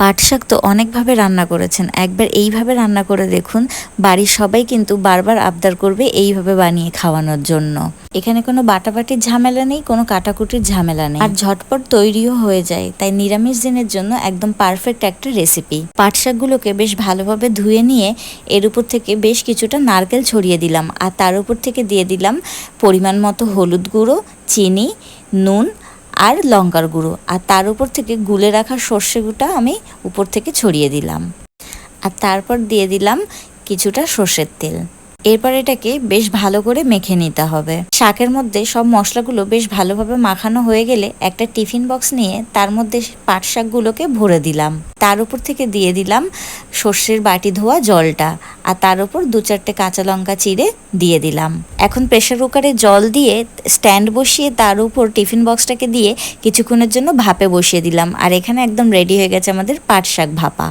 পাট শাক তো অনেকভাবে রান্না করেছেন। একবার এইভাবে রান্না করে দেখুন, বাড়ির সবাই কিন্তু বারবার আবদার করবে এইভাবে বানিয়ে খাওয়ানোর জন্য। এখানে কোনো বাটাবাটির ঝামেলা নেই, কোনো কাটাকুটির ঝামেলা নেই। আর ঝটপট তৈরিও হয়ে যায়, তাই নিরামিষ দিনের জন্য একদম পারফেক্ট একটা রেসিপি পাট শাকগুলোকে বেশ ভালোভাবে ধুয়ে নিয়ে এর উপর থেকে বেশ কিছুটা নারকেল ছড়িয়ে দিলাম। আর তার উপর থেকে দিয়ে দিলাম পরিমাণ মতো হলুদ গুঁড়ো, চিনি, নুন আর লঙ্কার গুঁড়ো। আর তার উপর থেকে গুলে রাখা সর্ষে গুঁটা আমি উপর থেকে ছড়িয়ে দিলাম। আর তারপর দিয়ে দিলাম কিছুটা সর্ষের তেল। এরপর এটাকে বেশ ভালো করে মেখে নিতে হবে। শাকের মধ্যে সব মশলাগুলো বেশ ভালোভাবে মাখানো হয়ে গেলে একটা টিফিন বক্স নিয়ে তার মধ্যে পাট শাকগুলোকে ভরে দিলাম। তার উপর থেকে দিয়ে দিলাম সর্ষের বাটি ধোয়া জলটা আর তার উপর দু চারটে কাঁচা লঙ্কা চিড়ে দিয়ে দিলাম। এখন প্রেশার কুকারে জল দিয়ে স্ট্যান্ড বসিয়ে তার উপর টিফিন বক্সটাকে দিয়ে কিছুক্ষণের জন্য ভাপে বসিয়ে দিলাম। আর এখানে একদম রেডি হয়ে গেছে আমাদের পাট শাক ভাপা।